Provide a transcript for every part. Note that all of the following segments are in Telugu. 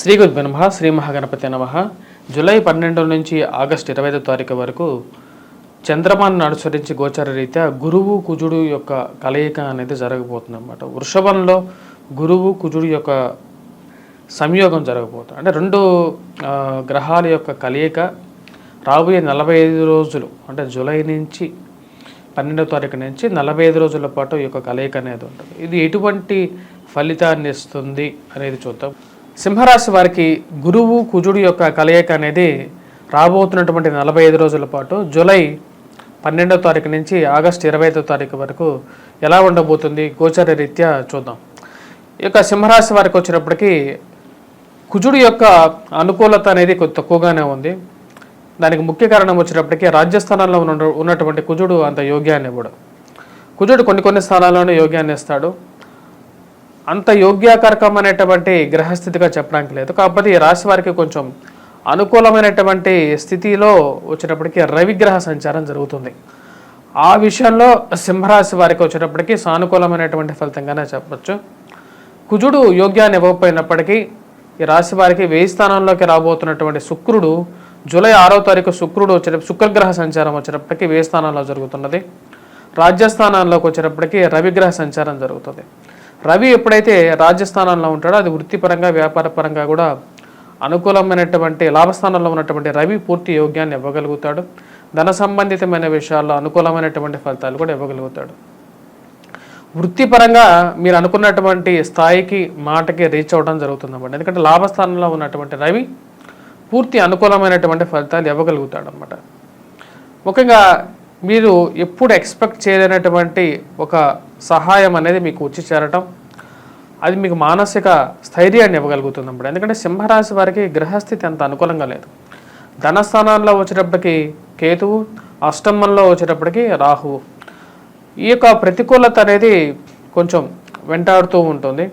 శ్రీ గురు నమ శ్రీ మహాగణపతి నమ. జూలై పన్నెండు నుంచి ఆగస్టు ఇరవై ఐదో తారీఖు వరకు చంద్రమాన్ని అనుసరించి గోచర రీత్యా గురువు కుజుడు యొక్క కలయిక అనేది జరగబోతుంది అనమాట వృషభంలో గురువు కుజుడు యొక్క సంయోగం జరగబోతుంది అంటే రెండు గ్రహాల యొక్క కలయిక రాబోయే నలభై ఐదు రోజులు అంటే జూలై నుంచి పన్నెండవ తారీఖు నుంచి నలభై ఐదు రోజుల పాటు ఈ యొక్క కలయిక అనేది ఉంటుంది. ఇది ఎటువంటి ఫలితాన్ని ఇస్తుంది అనేది చూద్దాం. సింహరాశి వారికి గురువు కుజుడు యొక్క కలయిక అనేది రాబోతున్నటువంటి నలభై ఐదు రోజుల పాటు జూలై పన్నెండో తారీఖు నుంచి ఆగస్టు ఇరవై ఐదో తారీఖు వరకు ఎలా ఉండబోతుంది? గోచర రీత్యా చూద్దాం. ఈ యొక్క సింహరాశి వారికి వచ్చినప్పటికీ కుజుడు యొక్క అనుకూలత అనేది కొద్ది తక్కువగానే ఉంది. దానికి ముఖ్య కారణం వచ్చినప్పటికీ రాజ్యస్థానాల్లో ఉన్న ఉన్నటువంటి కుజుడు అంత యోగ్యాన్ని ఇవ్వడు. కుజుడు కొన్ని కొన్ని స్థానాల్లోనే యోగ్యాన్ని ఇస్తాడు. అంత యోగ్యాకరకమైనటువంటి గ్రహస్థితిగా చెప్పడానికి లేదు. కాకపోతే ఈ రాశి వారికి కొంచెం అనుకూలమైనటువంటి స్థితిలో వచ్చేటప్పటికి రవిగ్రహ సంచారం జరుగుతుంది. ఆ విషయంలో సింహరాశి వారికి వచ్చేటప్పటికి సానుకూలమైనటువంటి ఫలితంగానే చెప్పచ్చు. కుజుడు యోగ్యాన్ని ఇవ్వకపోయినప్పటికీ ఈ రాశి వారికి వేయి స్థానంలోకి రాబోతున్నటువంటి శుక్రుడు జూలై ఆరో తారీఖు శుక్రుడు వచ్చే శుక్రగ్రహ సంచారం వచ్చేటప్పటికి వేయి స్థానంలో జరుగుతున్నది. రాజ్యస్థానంలోకి వచ్చేటప్పటికి రవిగ్రహ సంచారం జరుగుతుంది. రవి ఎప్పుడైతే రాజ్యస్థానంలో ఉంటాడో అది వృత్తిపరంగా వ్యాపార పరంగా కూడా అనుకూలమైనటువంటి లాభస్థానంలో ఉన్నటువంటి రవి పూర్తి యోగ్యాన్ని ఇవ్వగలుగుతాడు. ధన సంబంధితమైన విషయాల్లో అనుకూలమైనటువంటి ఫలితాలు కూడా ఇవ్వగలుగుతాడు. వృత్తిపరంగా మీరు అనుకున్నటువంటి స్థాయికి మాటకి రీచ్ అవ్వడం జరుగుతుందన్నమాట. ఎందుకంటే లాభస్థానంలో ఉన్నటువంటి రవి పూర్తి అనుకూలమైనటువంటి ఫలితాలు ఇవ్వగలుగుతాడు అనమాట ముఖ్యంగా మీరు ఎప్పుడు ఎక్స్పెక్ట్ చేయలేనటువంటి ఒక సహాయం అనేది మీకు వచ్చి చేరటం అది మీకు మానసిక స్థైర్యాన్ని ఇవ్వగలుగుతుంది అప్పుడు ఎందుకంటే సింహరాశి వారికి గ్రహస్థితి అంత అనుకూలంగా లేదు. ధనస్థానాల్లో వచ్చేటప్పటికి కేతువు అష్టమంలో వచ్చేటప్పటికి రాహువు. ఈ యొక్క ప్రతికూలత అనేది కొంచెం వెంటాడుతూ ఉంటుంది.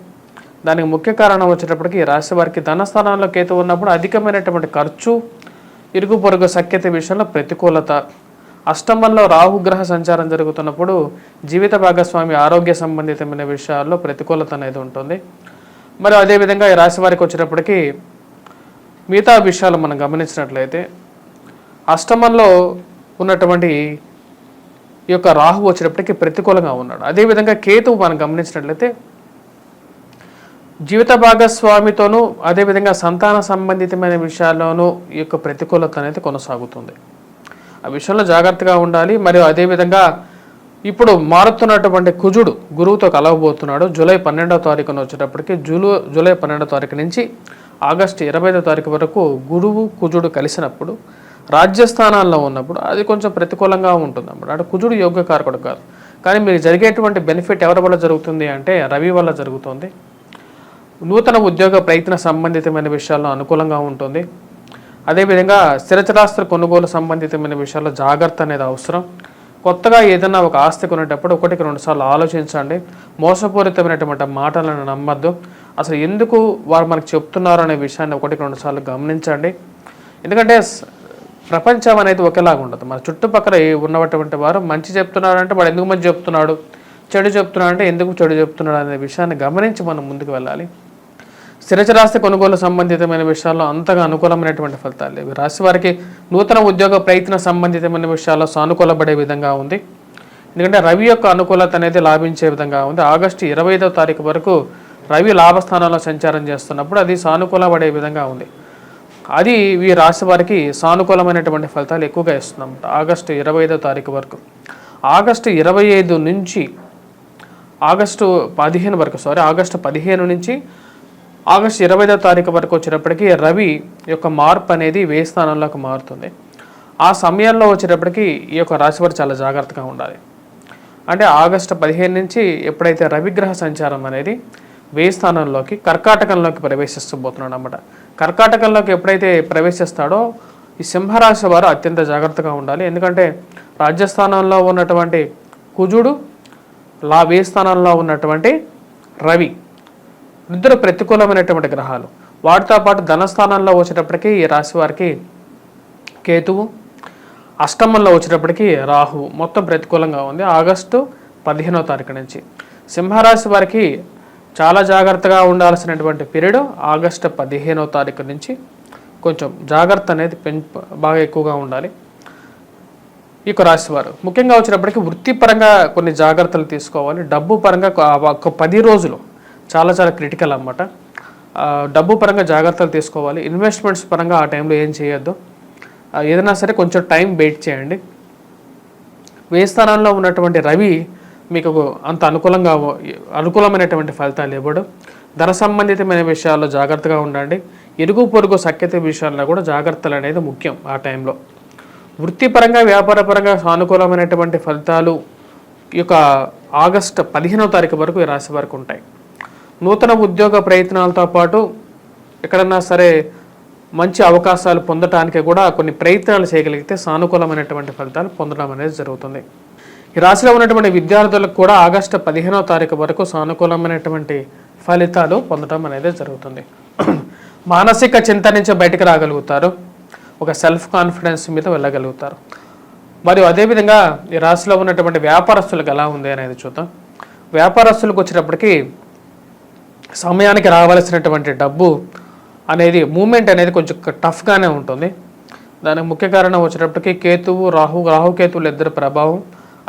దానికి ముఖ్య కారణం వచ్చేటప్పటికి రాశి వారికి ధనస్థానంలో కేతు ఉన్నప్పుడు అధికమైనటువంటి ఖర్చు ఇరుగు పొరుగు సఖ్యత విషయంలో ప్రతికూలత. అష్టమంలో రాహుగ్రహ సంచారం జరుగుతున్నప్పుడు జీవిత భాగస్వామి ఆరోగ్య సంబంధితమైన విషయాల్లో ప్రతికూలత అనేది ఉంటుంది. మరి అదేవిధంగా ఈ రాశి వారికి వచ్చేటప్పటికి మిగతా విషయాలు మనం గమనించినట్లయితే అష్టమంలో ఉన్నటువంటి ఈ యొక్క రాహు వచ్చేటప్పటికి ప్రతికూలంగా ఉన్నాడు. అదేవిధంగా కేతువు మనం గమనించినట్లయితే జీవిత భాగస్వామితోనూ అదేవిధంగా సంతాన సంబంధితమైన విషయాల్లోనూ ఈ యొక్క ప్రతికూలత అనేది కొనసాగుతుంది. ఆ విషయంలో జాగ్రత్తగా ఉండాలి. మరియు అదేవిధంగా ఇప్పుడు మారుతున్నటువంటి కుజుడు గురువుతో కలవబోతున్నాడు. జూలై పన్నెండవ తారీఖున వచ్చేటప్పటికి జూలు జూలై పన్నెండవ తారీఖు నుంచి ఆగస్టు ఇరవై ఐదో తారీఖు వరకు గురువు కుజుడు కలిసినప్పుడు రాజ్యస్థానాల్లో ఉన్నప్పుడు అది కొంచెం ప్రతికూలంగా ఉంటుంది అన్నమాట అంటే కుజుడు యోగ్యకారకుడు కాదు. కానీ మీకు జరిగేటువంటి బెనిఫిట్ ఎవరి వల్ల జరుగుతుంది అంటే రవి వల్ల జరుగుతుంది. నూతన ఉద్యోగ ప్రయత్న సంబంధితమైన విషయాల్లో అనుకూలంగా ఉంటుంది. అదేవిధంగా స్థిరచరాస్త్ర కొనుగోలు సంబంధితమైన విషయాల్లో జాగ్రత్త అనేది అవసరం. కొత్తగా ఏదైనా ఒక ఆస్తి కొనేటప్పుడు ఒకటికి రెండు సార్లు ఆలోచించండి. మోసపూరితమైనటువంటి మాటలను నమ్మద్దు. అసలు ఎందుకు వారు మనకు చెప్తున్నారు అనే విషయాన్ని ఒకటికి రెండు సార్లు గమనించండి. ఎందుకంటే ప్రపంచం అనేది ఒకేలాగా ఉండదు. మన చుట్టుపక్కల ఉన్నటువంటి వారు మంచి చెప్తున్నారంటే వాడు ఎందుకు మంచి చెప్తున్నాడు? చెడు చెప్తున్నాడు అంటే ఎందుకు చెడు చెప్తున్నాడు అనే విషయాన్ని గమనించి మనం ముందుకు వెళ్ళాలి. స్థిరచరాస్తి కొనుగోలు సంబంధితమైన విషయాల్లో అంతగా అనుకూలమైనటువంటి ఫలితాలు లేవు. రాశి వారికి నూతన ఉద్యోగ ప్రయత్న సంబంధితమైన విషయాల్లో సానుకూలపడే విధంగా ఉంది. ఎందుకంటే రవి యొక్క అనుకూలత అనేది లాభించే విధంగా ఉంది. ఆగస్టు ఇరవై ఐదవ తారీఖు వరకు రవి లాభస్థానంలో సంచారం చేస్తున్నప్పుడు అది సానుకూలపడే విధంగా ఉంది. అది ఈ రాశి వారికి సానుకూలమైనటువంటి ఫలితాలు ఎక్కువగా ఇస్తుందన్నమాట ఆగస్టు ఇరవై ఐదో తారీఖు వరకు. ఆగస్టు ఇరవై ఐదు నుంచి ఆగస్టు పదిహేను వరకు సారీ ఆగస్టు పదిహేను నుంచి ఆగస్టు ఇరవైదో తారీఖు వరకు వచ్చేటప్పటికి రవి యొక్క మార్పు అనేది వే స్థానంలోకి మారుతుంది? ఆ సమయంలో వచ్చేటప్పటికి ఈ యొక్క రాశివారు చాలా జాగ్రత్తగా ఉండాలి. అంటే ఆగస్టు పదిహేను నుంచి ఎప్పుడైతే రవిగ్రహ సంచారం అనేది వే స్థానంలోకి కర్కాటకంలోకి ప్రవేశిస్తబోతున్నాడు అనమాట కర్కాటకంలోకి ఎప్పుడైతే ప్రవేశిస్తాడో ఈ సింహరాశి వారు అత్యంత జాగ్రత్తగా ఉండాలి. ఎందుకంటే రాజ్యస్థానంలో ఉన్నటువంటి కుజుడు లా వే స్థానంలో ఉన్నటువంటి రవి. ఇద్దరు ప్రతికూలమైనటువంటి గ్రహాలు. వాటితో పాటు ధనస్థానంలో వచ్చేటప్పటికి ఈ రాశి వారికి కేతువు అష్టమంలో వచ్చేటప్పటికి రాహువు. మొత్తం ప్రతికూలంగా ఉంది. ఆగస్టు పదిహేనో తారీఖు నుంచి. సింహరాశి వారికి చాలా జాగ్రత్తగా ఉండాల్సినటువంటి పీరియడ్ ఆగస్టు పదిహేనవ తారీఖు నుంచి. కొంచెం జాగ్రత్త అనేది పెం బాగా ఎక్కువగా ఉండాలి. ఈ యొక్క రాశి వారు. ముఖ్యంగా వచ్చినప్పటికీ వృత్తిపరంగా కొన్ని జాగ్రత్తలు తీసుకోవాలి. డబ్బు పరంగా ఒక పది రోజులు చాలా చాలా క్రిటికల్ అన్నమాట. డబ్బు పరంగా జాగ్రత్తలు తీసుకోవాలి. ఇన్వెస్ట్మెంట్స్ పరంగా ఆ టైంలో ఏం చేయొద్దు. ఏదైనా సరే కొంచెం టైం వెయిట్ చేయండి. వేయి స్థానంలో ఉన్నటువంటి రవి మీకు అంత అనుకూలంగా అనుకూలమైనటువంటి ఫలితాలు ఇవ్వడు. ధన సంబంధితమైన విషయాల్లో జాగ్రత్తగా ఉండండి. ఇరుగు పొరుగు సఖ్యత విషయాల్లో కూడా జాగ్రత్తలు అనేది ముఖ్యం ఆ టైంలో వృత్తిపరంగా వ్యాపారపరంగా సానుకూలమైనటువంటి ఫలితాలు ఈ యొక్క ఆగస్టు పదిహేనవ తారీఖు వరకు ఈ రాశి వరకు ఉంటాయి. నూతన ఉద్యోగ ప్రయత్నాలతో పాటు ఎక్కడన్నా సరే మంచి అవకాశాలు పొందటానికి కూడా కొన్ని ప్రయత్నాలు చేయగలిగితే సానుకూలమైనటువంటి ఫలితాలు పొందడం అనేది జరుగుతుంది. ఈ రాశిలో ఉన్నటువంటి విద్యార్థులకు కూడా ఆగస్టు పదిహేనవ తారీఖు వరకు సానుకూలమైనటువంటి ఫలితాలు పొందడం అనేది జరుగుతుంది. మానసిక చింత నుంచి బయటకు రాగలుగుతారు. ఒక సెల్ఫ్ కాన్ఫిడెన్స్ మీద వెళ్ళగలుగుతారు. మరియు అదేవిధంగా ఈ రాశిలో ఉన్నటువంటి వ్యాపారస్తులకు ఎలా ఉంది అనేది చూద్దాం. వ్యాపారస్తులకు వచ్చేటప్పటికి సమయానికి రావాల్సినటువంటి డబ్బు అనేది మూమెంట్ అనేది కొంచెం టఫ్గానే ఉంటుంది. దానికి ముఖ్య కారణం వచ్చినప్పటికీ కేతువు రాహు రాహుకేతువులు ఇద్దరు ప్రభావం.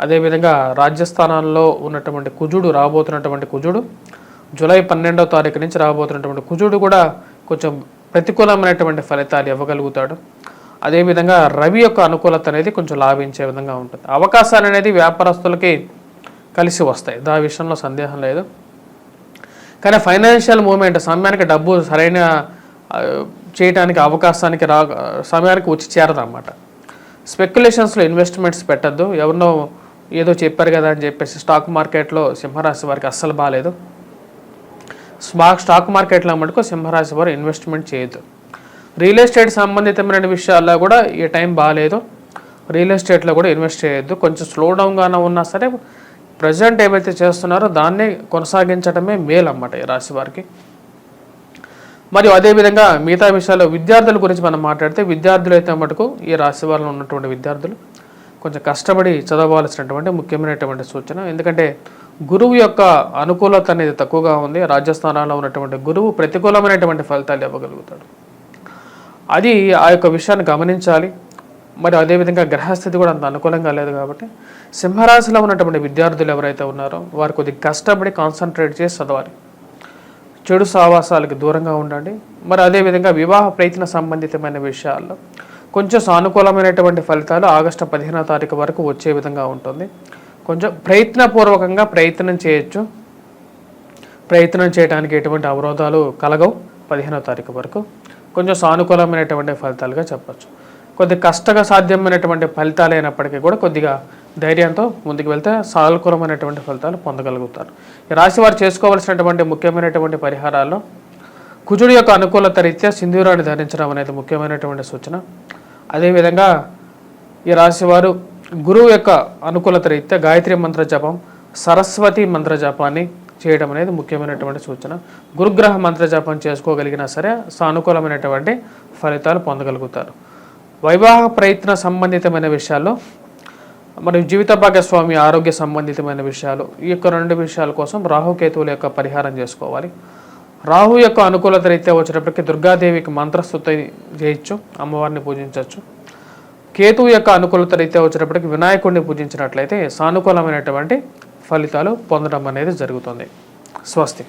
అదేవిధంగా రాజ్యస్థానాల్లో ఉన్నటువంటి కుజుడు రాబోతున్నటువంటి కుజుడు. జూలై పన్నెండవ తారీఖు నుంచి రాబోతున్నటువంటి కుజుడు కూడా కొంచెం ప్రతికూలమైనటువంటి ఫలితాలు ఇవ్వగలుగుతాడు. అదేవిధంగా రవి యొక్క అనుకూలత అనేది కొంచెం లాభించే విధంగా ఉంటుంది. అవకాశాలు అనేది వ్యాపారస్తులకి కలిసి వస్తాయి. దా విషయంలో సందేహం లేదు. కానీ ఫైనాన్షియల్ మూమెంట్ సమయానికి డబ్బు సరైన చేయడానికి అవకాశానికి రా సమయానికి వచ్చి చేరదన్నమాట. స్పెక్యులేషన్స్లో ఇన్వెస్ట్మెంట్స్ పెట్టద్దు. ఎవరినో ఏదో చెప్పారు కదా అని చెప్పేసి స్టాక్ మార్కెట్లో సింహరాశి వారికి అస్సలు బాగాలేదు స్టాక్ స్టాక్ మార్కెట్లో మటుకు సింహరాశి వారు ఇన్వెస్ట్మెంట్ చేయొద్దు. రియల్ ఎస్టేట్ సంబంధితమైన విషయాల్లో కూడా ఈ టైం బాగాలేదు రియల్ ఎస్టేట్లో కూడా ఇన్వెస్ట్ చేయొద్దు. కొంచెం స్లో డౌన్గానే ఉన్నా సరే ప్రజెంట్ ఏవైతే చేస్తున్నారో దాన్నే కొనసాగించడమే మేలు అన్నమాట ఈ రాశి వారికి. మరియు అదేవిధంగా మిగతా విషయాలు విద్యార్థుల గురించి మనం మాట్లాడితే విద్యార్థులు అయితే మటుకు ఈ రాశి వారిలో ఉన్నటువంటి విద్యార్థులు కొంచెం కష్టపడి చదవాల్సినటువంటి ముఖ్యమైనటువంటి సూచన. ఎందుకంటే గురువు యొక్క అనుకూలత అనేది తక్కువగా ఉంది. రాజస్థానాల్లో ఉన్నటువంటి గురువు ప్రతికూలమైనటువంటి ఫలితాలు ఇవ్వగలుగుతాడు. అది ఆ యొక్క విషయాన్ని గమనించాలి. మరి అదేవిధంగా గ్రహస్థితి కూడా అంత అనుకూలంగా లేదు కాబట్టి సింహరాశిలో ఉన్నటువంటి విద్యార్థులు ఎవరైతే ఉన్నారో వారు కొద్దిగా కష్టపడి కాన్సన్ట్రేట్ చేసి చదవాలి. చెడు సావాసాలకు దూరంగా ఉండండి. మరి అదేవిధంగా వివాహ ప్రయత్న సంబంధితమైన విషయాల్లో కొంచెం సానుకూలమైనటువంటి ఫలితాలు ఆగస్టు పదిహేనో తారీఖు వరకు వచ్చే విధంగా ఉంటుంది. కొంచెం ప్రయత్నపూర్వకంగా ప్రయత్నం చేయొచ్చు. ప్రయత్నం చేయడానికి ఎటువంటి అవరోధాలు కలగవు. పదిహేనో తారీఖు వరకు కొంచెం సానుకూలమైనటువంటి ఫలితాలుగా చెప్పచ్చు. కొద్ది కష్టంగా సాధ్యమైనటువంటి ఫలితాలు అయినప్పటికీ కూడా కొద్దిగా ధైర్యంతో ముందుకు వెళ్తే సానుకూలమైనటువంటి ఫలితాలు పొందగలుగుతారు. ఈ రాశి వారు చేసుకోవాల్సినటువంటి ముఖ్యమైనటువంటి పరిహారాల్లో కుజుడి యొక్క అనుకూలత రీత్యా సింధూరాన్ని ధరించడం అనేది ముఖ్యమైనటువంటి సూచన. అదేవిధంగా ఈ రాశివారు గురువు యొక్క అనుకూలత రీత్యా గాయత్రి మంత్ర జపం సరస్వతి మంత్ర జపాన్ని చేయడం అనేది ముఖ్యమైనటువంటి సూచన. గురుగ్రహ మంత్ర జపం చేసుకోగలిగినా సరే సానుకూలమైనటువంటి ఫలితాలు పొందగలుగుతారు. వైవాహ ప్రయత్న సంబంధితమైన విషయాల్లో మరియు జీవిత భాగస్వామి ఆరోగ్య సంబంధితమైన విషయాలు ఈ యొక్క రెండు విషయాల కోసం రాహుకేతువుల యొక్క పరిహారం చేసుకోవాలి. రాహు యొక్క అనుకూలత రీత్యా వచ్చినప్పటికీ దుర్గాదేవికి మంత్రస్థుతి చేయొచ్చు అమ్మవారిని పూజించవచ్చు. కేతువు యొక్క అనుకూలత రీత్యా వచ్చినప్పటికీ వినాయకుడిని పూజించినట్లయితే సానుకూలమైనటువంటి ఫలితాలు పొందడం అనేది జరుగుతుంది. స్వస్తి.